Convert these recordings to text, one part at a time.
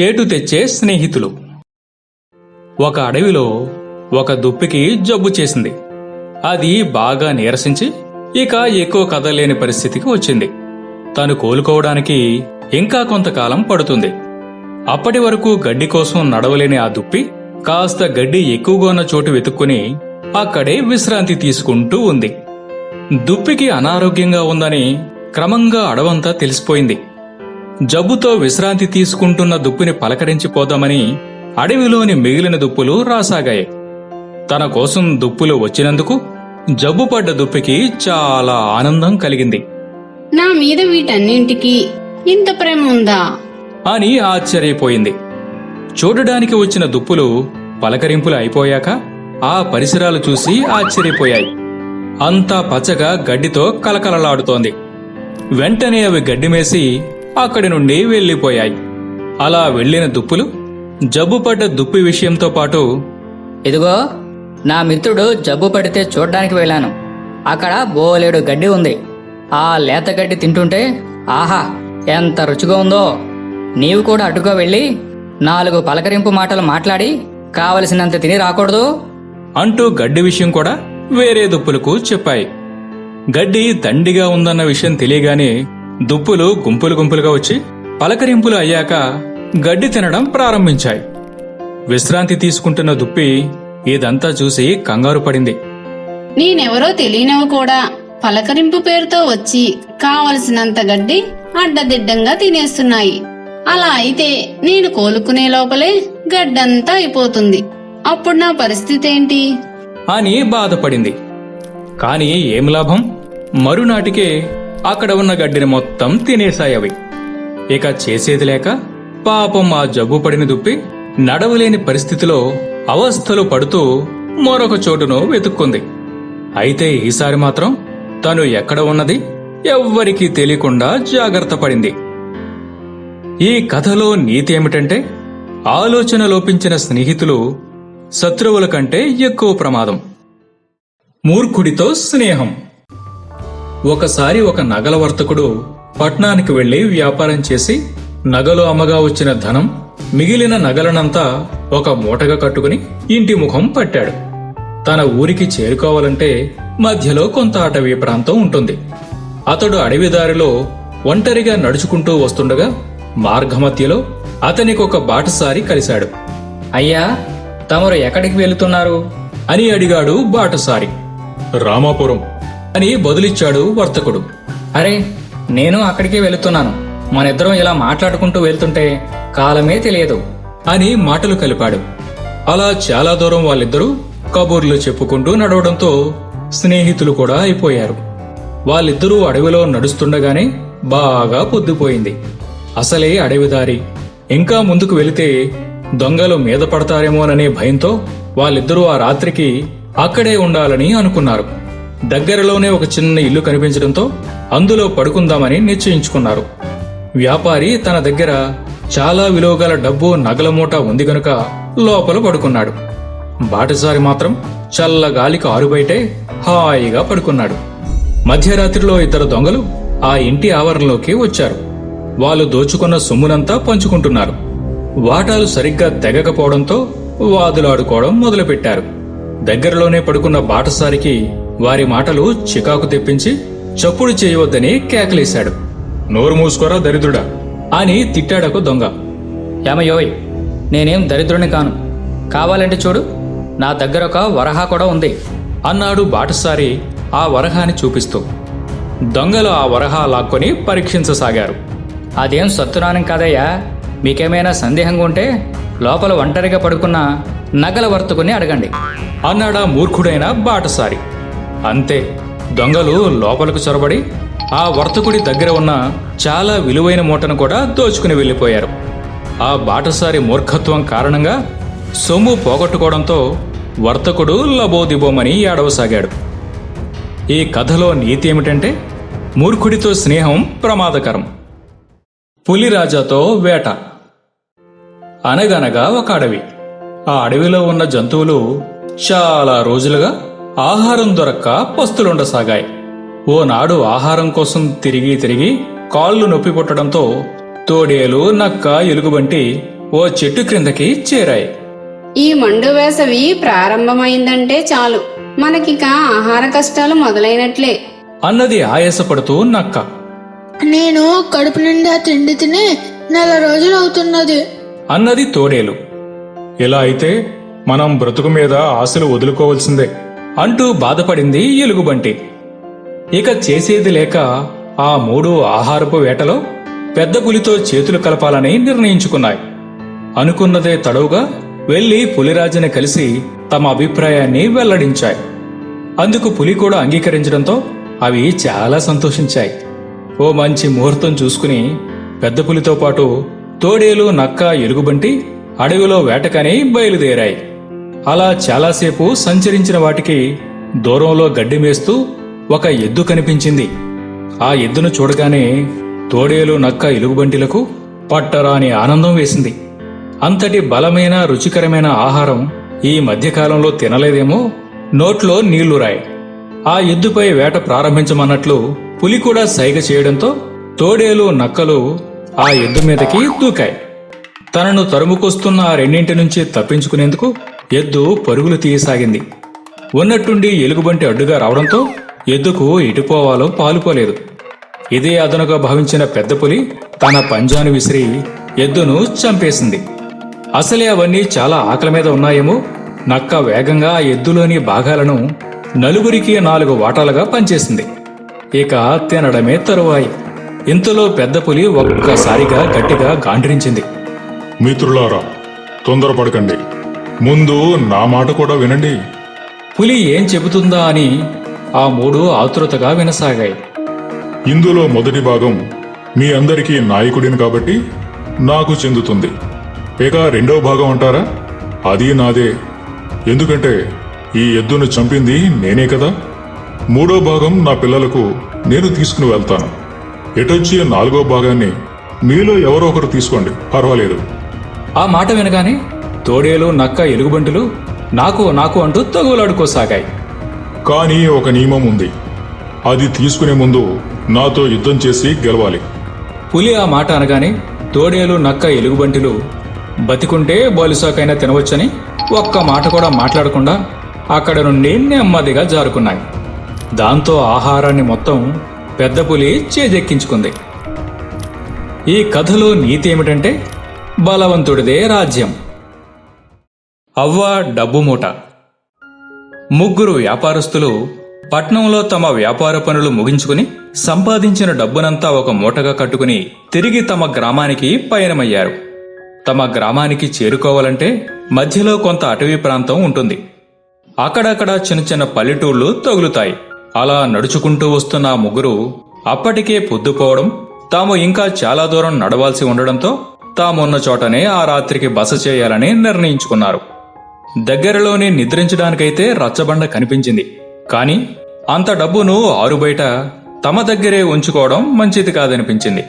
చేటు తెచ్చే స్నేహితులు. ఒక అడవిలో ఒక దుప్పికి జబ్బు చేసింది. అది బాగా నీరసించి ఇక ఎక్కువ కదలేని పరిస్థితికి వచ్చింది. తను కోలుకోవడానికి ఇంకా కొంతకాలం పడుతుంది. అప్పటి వరకు గడ్డి కోసం నడవలేని ఆ దుప్పి కాస్త గడ్డి ఎక్కువగా ఉన్న చోటు వెతుక్కుని అక్కడే విశ్రాంతి తీసుకుంటూ ఉంది. దుప్పికి అనారోగ్యంగా ఉందని క్రమంగా అడవంతా తెలిసిపోయింది. జబ్బుతో విశ్రాంతి తీసుకుంటున్న దుప్పిని పలకరించి పోదామని అడవిలోని మిగిలిన దుప్పులు రాసాగాయి. తన కోసం దుప్పులు వచ్చినందుకు జబ్బుపడ్డ దుప్పికి చాలా ఆనందం కలిగింది. నా మీద వీటన్నింటికి ఇంత ప్రేమ ఉందా? అని ఆశ్చర్యపోయింది. చూడడానికి వచ్చిన దుప్పులు పలకరింపులు అయిపోయాక ఆ పరిసరాలు చూసి ఆశ్చర్యపోయాయి. అంతా పచ్చగా గడ్డితో కలకలలాడుతోంది. వెంటనే అవి గడ్డిమేసి అక్కడి నుండి వెళ్ళిపోయాయి అలా వెళ్ళిన దుప్పులు జబ్బుపడ్డ దుప్పి విషయంతో పాటు ఇదిగో నా మిత్రుడు జబ్బు పడితే చూడ్డానికి వెళ్ళాను. అక్కడ బోలేడు గడ్డి ఉంది. ఆ లేత గడ్డి తింటుంటే ఆహా ఎంత రుచిగా ఉందో. నీవు కూడా అటుగా వెళ్ళి నాలుగు పలకరింపు మాటలు మాట్లాడి కావలసినంత తిని రాకూడదు. అంటూ గడ్డి విషయం కూడా వేరే దుప్పులకు చెప్పాయి. గడ్డి దండిగా ఉందన్న విషయం తెలియగానే దుప్పులు గుంపులు గుంపులుగా వచ్చి పలకరింపులు అయ్యాక గడ్డి తినడం ప్రారంభించాయి. విశ్రాంతి తీసుకుంటున్న దుప్పి ఇదంతా చూసి కంగారు పడింది. నేనెవరో తెలియనవి కూడా. పలకరింపు పేరుతో వచ్చి కావలసినంత గడ్డి అడ్డదిడ్డంగా తినేస్తున్నాయి. అలా అయితే నేను కోలుకునే లోపలే గడ్డంతా అయిపోతుంది. అప్పుడు నా పరిస్థితి ఏంటి? అని బాధపడింది. కాని ఏం లాభం? మరునాటికే అక్కడ ఉన్న గడ్డిని మొత్తం తినేశాయవి ఇక చేసేది లేక పాపం ఆ జబ్బు పడిన దుప్పి నడవలేని పరిస్థితిలో అవస్థలు పడుతూ మరొక చోటును వెతుక్కుంది. అయితే ఈసారి మాత్రం తను ఎక్కడ ఉన్నది ఎవ్వరికీ తెలియకుండా జాగ్రత్త పడింది. ఈ కథలో నీతి ఏమిటంటే ఆలోచన లోపించిన స్నేహితులు శత్రువుల కంటే ఎక్కువ ప్రమాదం. మూర్ఖుడితో స్నేహం. ఒకసారి ఒక నగల వర్తకుడు పట్నానికి వెళ్ళి వ్యాపారం చేసి నగలు అమ్మగా వచ్చిన ధనం మిగిలిన నగలనంతా ఒక మూటగా కట్టుకుని ఇంటి ముఖం పట్టాడు. తన ఊరికి చేరుకోవాలంటే మధ్యలో కొంత అటవీ ప్రాంతం ఉంటుంది. అతడు అడవి దారిలో ఒంటరిగా నడుచుకుంటూ వస్తుండగా మార్గమధ్యలో అతనికి ఒక బాటసారి కలిశాడు. అయ్యా తమరు ఎక్కడికి వెళుతున్నారు? అని అడిగాడు బాటసారి. రామాపురం. అని బదులిచ్చాడు వర్తకుడు. అరే నేను అక్కడికే వెళుతున్నాను. మనిద్దరం ఇలా మాట్లాడుకుంటూ వెళ్తుంటే కాలమే తెలియదు. అని మాటలు కలిపాడు. అలా చాలా దూరం వాళ్ళిద్దరూ కబుర్లు చెప్పుకుంటూ నడవడంతో స్నేహితులు కూడా అయిపోయారు. వాళ్ళిద్దరూ అడవిలో నడుస్తుండగానే బాగా పొద్దుపోయింది. అసలే అడవిదారి. ఇంకా ముందుకు వెళితే దొంగలు మీద పడతారేమోననే భయంతో వాళ్ళిద్దరూ ఆ రాత్రికి అక్కడే ఉండాలని అనుకున్నారు. దగ్గరలోనే ఒక చిన్న ఇల్లు కనిపించడంతో అందులో పడుకుందామని నిశ్చయించుకున్నారు. వ్యాపారి తన దగ్గర చాలా విలువగల డబ్బు నగల మూట ఉంది గనుక లోపల పడుకున్నాడు. బాటసారి మాత్రం చల్ల గాలికి ఆరుబయటే హాయిగా పడుకున్నాడు. మధ్యరాత్రిలో ఇద్దరు దొంగలు ఆ ఇంటి ఆవరణలోకి వచ్చారు. వాళ్ళు దోచుకున్న సొమ్మునంతా పంచుకుంటున్నారు. వాటాలు సరిగ్గా తెగకపోవడంతో వాదులాడుకోవడం మొదలుపెట్టారు. దగ్గరలోనే పడుకున్న బాటసారికి వారి మాటలు చికాకు తెప్పించి చప్పుడు చేయవద్దని కేకలేశాడు. నోరు మూసుకోరా దరిద్రుడా? అని తిట్టాడకు దొంగ. ఏమయ్యోయ్ నేనేం దరిద్రుని కాను. కావాలంటే చూడు నా దగ్గర ఒక వరహా కూడా ఉంది. అన్నాడు బాటసారి ఆ వరహాని చూపిస్తూ. దొంగలు ఆ వరహా లాక్కొని పరీక్షించసాగారు. అదేం సత్తునానం కాదయ్యా? మీకేమైనా సందేహంగా ఉంటే లోపల ఒంటరిగా పడుకున్న నగల వర్తుకుని అడగండి. అన్నాడా మూర్ఖుడైన బాటసారి. అంతే. దొంగలు లోపలకు చొరబడి ఆ వర్తకుడి దగ్గర ఉన్న చాలా విలువైన మూటను కూడా దోచుకుని వెళ్ళిపోయారు. ఆ బాటసారి మూర్ఖత్వం కారణంగా సొమ్ము పోగొట్టుకోవడంతో వర్తకుడు లబోదిబోమని ఏడవసాగాడు. ఈ కథలో నీతి ఏమిటంటే మూర్ఖుడితో స్నేహం ప్రమాదకరం. పులిరాజాతో వేట. అనగనగా ఒక అడవి. ఆ అడవిలో ఉన్న జంతువులు చాలా రోజులుగా ఆహారం దొరక్క పస్తులుండసాగాయి. ఓనాడు ఆహారం కోసం తిరిగి తిరిగి కాళ్ళు నొప్పి పుట్టడంతో తోడేలు నక్క ఎలుగుబంటి ఓ చెట్టు క్రిందకి చేరాయి. ఈ మండు వేసవి ప్రారంభమైందంటే చాలు. మనకిక ఆహార కష్టాలు మొదలైనట్లే. అన్నది ఆయాసపడుతూ నక్క. నేను కడుపు నిండా తిండి తిని నెల రోజులు అవుతున్నది. అన్నది తోడేలు. ఇలా అయితే మనం బ్రతుకు మీద ఆశలు వదులుకోవాల్సిందే. అంటూ బాధపడింది ఎలుగుబంటి. ఇక చేసేది లేక ఆ మూడు ఆహారపు వేటలో పెద్ద పులితో చేతులు కలపాలని నిర్ణయించుకున్నాయి. అనుకున్నదే తడవుగా వెళ్ళి పులిరాజుని కలిసి తమ అభిప్రాయాన్ని వెల్లడించాయి. అందుకు పులి కూడా అంగీకరించడంతో అవి చాలా సంతోషించాయి. ఓ మంచి ముహూర్తం చూసుకుని పెద్ద పులితో పాటు తోడేలు నక్క ఎలుగుబంటి అడవిలో వేటకని బయలుదేరాయి. అలా చాలాసేపు సంచరించిన వాటికి దూరంలో గడ్డి మేస్తూ ఒక ఎద్దు కనిపించింది. ఆ ఎద్దును చూడగానే తోడేలు నక్క ఇలుగుబంటిలకు పట్టరాని ఆనందం వేసింది. అంతటి బలమైన రుచికరమైన ఆహారం ఈ మధ్యకాలంలో తినలేదేమో నోట్లో నీళ్ళురాయి ఆ ఎద్దుపై వేట ప్రారంభించమన్నట్లు పులి కూడా సైగ చేయడంతో తోడేలు నక్కలు ఆ ఎద్దు మీదకి దూకాయి. తనను తరుముకొస్తున్న ఆ రెండింటి నుంచి తప్పించుకునేందుకు ఎద్దు పరుగులు తీయసాగింది. ఉన్నట్టుండి ఎలుగుబంటి అడ్డుగా రావడంతో ఎద్దుకు ఇటుపోవాలో పాలుపోలేదు. ఇదే అదనుగా భావించిన పెద్ద పులి తన పంజాను విసిరి ఎద్దును చంపేసింది. అసలే అవన్నీ చాలా ఆకలి మీద ఉన్నాయేమో. నక్క వేగంగా ఆ ఎద్దులోని భాగాలను నలుగురికి నాలుగు వాటాలుగా పంచేసింది. ఇక తినడమే తరువాయి. ఇంతలో పెద్ద పులి ఒక్కసారిగా గట్టిగా గాండ్రించింది. మిత్రులారా తొందరపడకండి. ముందు నా మాట కూడా వినండి. పులి ఏం చెబుతుందా అని ఆ మూడు ఆతృతగా వినసాగాయి. ఇందులో మొదటి భాగం మీ అందరికీ నాయకుడిని కాబట్టి నాకు చెందుతుంది. ఇక రెండో భాగం అంటారా? అది నాదే. ఎందుకంటే ఈ ఎద్దును చంపింది నేనే కదా. మూడో భాగం నా పిల్లలకు నేను తీసుకుని వెళ్తాను. ఎటొచ్చి నాలుగో భాగాన్ని మీలో ఎవరో ఒకరు తీసుకోండి. పర్వాలేదు. ఆ మాట వినగానే తోడేలు నక్క ఎలుగుబంటులు నాకు నాకు అంటూ తగులాడుకోసాగాయి. కానీ ఒక నియమం ఉంది. అది తీసుకునే ముందు నాతో యుద్ధం చేసి గెలవాలి. పులి ఆ మాట అనగానే తోడేలు నక్క ఎలుగుబంటిలు బతికుంటే బోలిసాకైనా తినవచ్చని ఒక్క మాట కూడా మాట్లాడకుండా అక్కడ నుండి నెమ్మదిగా జారుకున్నాయి. దాంతో ఆహారాన్ని మొత్తం పెద్ద పులి చేజెక్కించుకుంది. ఈ కథలో నీతి ఏమిటంటే బలవంతుడిదే రాజ్యం. అవ్వ డబ్బు మూట. ముగ్గురు వ్యాపారస్తులు పట్నంలో తమ వ్యాపార పనులు ముగించుకుని సంపాదించిన డబ్బునంతా ఒక మూటగా కట్టుకుని తిరిగి తమ గ్రామానికి పయనమయ్యారు. తమ గ్రామానికి చేరుకోవాలంటే మధ్యలో కొంత అటవీ ప్రాంతం ఉంటుంది. అక్కడక్కడ చిన్న చిన్న పల్లెటూళ్ళు తగులుతాయి. అలా నడుచుకుంటూ వస్తున్న ముగ్గురు అప్పటికే పొద్దుపోవడం తాము ఇంకా చాలా దూరం నడవాల్సి ఉండడంతో తామున్న చోటనే ఆ రాత్రికి బస చేయాలని నిర్ణయించుకున్నారు. దగ్గరలోనే నిద్రించడానికైతే రచ్చబండ కనిపించింది. కాని అంత డబ్బును ఆరుబయట తమ దగ్గరే ఉంచుకోవడం మంచిది కాదనిపించింది.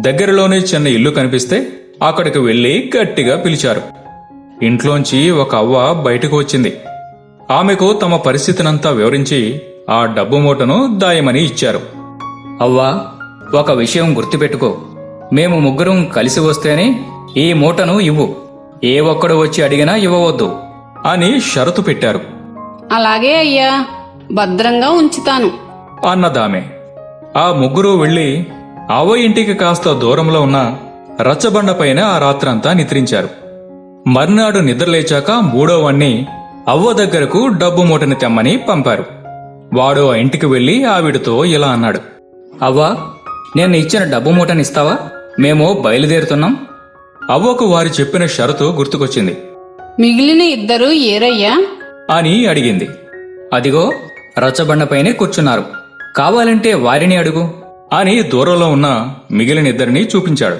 దగ్గరలోనే చిన్న ఇల్లు కనిపిస్తే అక్కడికి వెళ్ళి గట్టిగా పిలిచారు. ఇంట్లోంచి ఒక అవ్వ బయటకు వచ్చింది. ఆమెకు తమ పరిస్థితినంతా వివరించి ఆ డబ్బు మూటను దాయమని ఇచ్చారు. అవ్వా ఒక విషయం గుర్తుపెట్టుకో. మేము ముగ్గురం కలిసి వస్తేనే ఈ మూటను ఇవ్వు. ఏ ఒక్కడు వచ్చి అడిగినా ఇవ్వవద్దు. అని షరతు పెట్టారు. అలాగే అయ్యా భద్రంగా ఉంచుతాను. అన్నదామె. ఆ ముగ్గురు వెళ్ళి అవ్వ ఇంటికి కాస్త దూరంలో ఉన్న రచ్చబండపైన ఆ రాత్రంతా నిద్రించారు. మర్నాడు నిద్రలేచాక మూడోవాణ్ణి అవ్వ దగ్గరకు డబ్బు మూటని తెమ్మని పంపారు. వాడు ఆ ఇంటికి వెళ్ళి ఆవిడతో ఇలా అన్నాడు. అవ్వా నేను ఇచ్చిన డబ్బు మూటని ఇస్తావా? మేము బయలుదేరుతున్నాం. అవ్వకు వారు చెప్పిన షరతు గుర్తుకొచ్చింది. మిగిలిన ఇద్దరు ఏరయ్యా? అని అడిగింది. అదిగో రచ్చబండపైనే కూర్చున్నారు. కావాలంటే వారిని అడుగు అని దూరంలో ఉన్న మిగిలిన ఇద్దరిని చూపించాడు.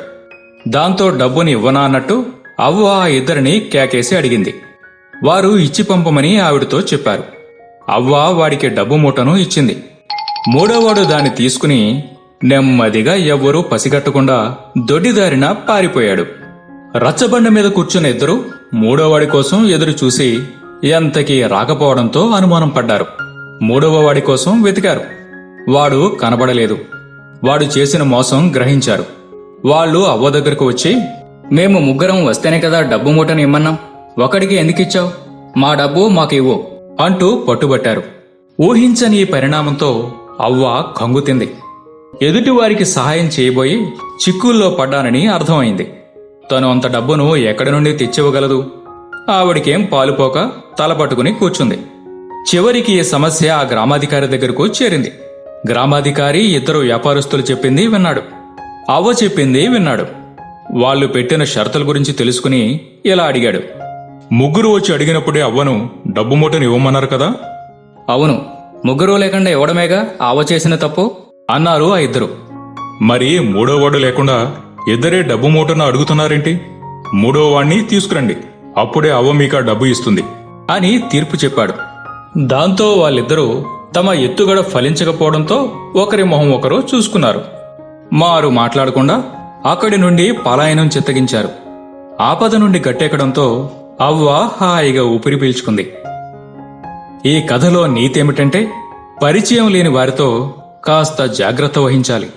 దాంతో డబ్బుని ఇవ్వనా అన్నట్టు అవ్వ ఆ ఇద్దరిని కేకేసి అడిగింది. వారు ఇచ్చి పంపమని ఆవిడతో చెప్పారు. అవ్వ వాడికి డబ్బు మూటను ఇచ్చింది. మూడోవాడు దాన్ని తీసుకుని నెమ్మదిగా ఎవ్వరూ పసిగట్టకుండా దొడ్డిదారిన పారిపోయాడు. రచ్చబండ మీద కూర్చున్న ఇద్దరు మూడోవాడి కోసం ఎదురు చూసి ఎంతకీ రాకపోవడంతో అనుమానం పడ్డారు. మూడవ వాడి కోసం వెతికారు. వాడు కనబడలేదు. వాడు చేసిన మోసం గ్రహించారు. వాళ్ళు అవ్వ దగ్గరకు వచ్చి మేము ముగ్గురం వస్తేనే కదా డబ్బు మూటను ఇమ్మన్నాం. ఒకడికి ఎందుకిచ్చావు మా డబ్బు మాకు ఇవ్వు అంటూ పట్టుబట్టారు. ఊహించని ఈ పరిణామంతో అవ్వ కంగుతింది. ఎదుటివారికి సహాయం చేయబోయి చిక్కుల్లో పడ్డానని అర్థమైంది. తను అంత డబ్బును ఎక్కడి నుండి తెచ్చివ్వగలదు? ఆవిడికేం పాలుపోక తల పట్టుకుని కూర్చుంది. చివరికి ఈ సమస్య ఆ గ్రామాధికారి దగ్గరకు చేరింది. గ్రామాధికారి ఇద్దరు వ్యాపారస్తులు చెప్పింది విన్నాడు. అవ్వ చెప్పింది విన్నాడు. వాళ్ళు పెట్టిన షరతుల గురించి తెలుసుకుని ఇలా అడిగాడు. ముగ్గురు వచ్చి అడిగినప్పుడే అవ్వను డబ్బు మూటను ఇవ్వమన్నారు కదా? అవును. ముగ్గురు లేకుండా ఇవ్వడమేగా? అవ్వ చేసిన తప్పు? అన్నారు ఆ ఇద్దరు. మరి మూడోవాడు లేకుండా ఇద్దరే డబ్బు మూటను అడుగుతున్నారేంటి? మూడో వాణ్ణి తీసుకురండి. అప్పుడే అవ్వ మీకా డబ్బు ఇస్తుంది అని తీర్పు చెప్పాడు. దాంతో వాళ్ళిద్దరూ తమ ఎత్తుగడ ఫలించకపోవడంతో ఒకరి మొహం ఒకరు చూసుకున్నారు. మారు మాట్లాడకుండా అక్కడి నుండి పలాయనం చిత్తగించారు. ఆపద నుండి గట్టెక్కడంతో అవ్వ హాయిగా ఊపిరి పీల్చుకుంది. ఈ కథలో నీతేమిటంటే పరిచయం లేని వారితో కాస్త జాగ్రత్త వహించాలి.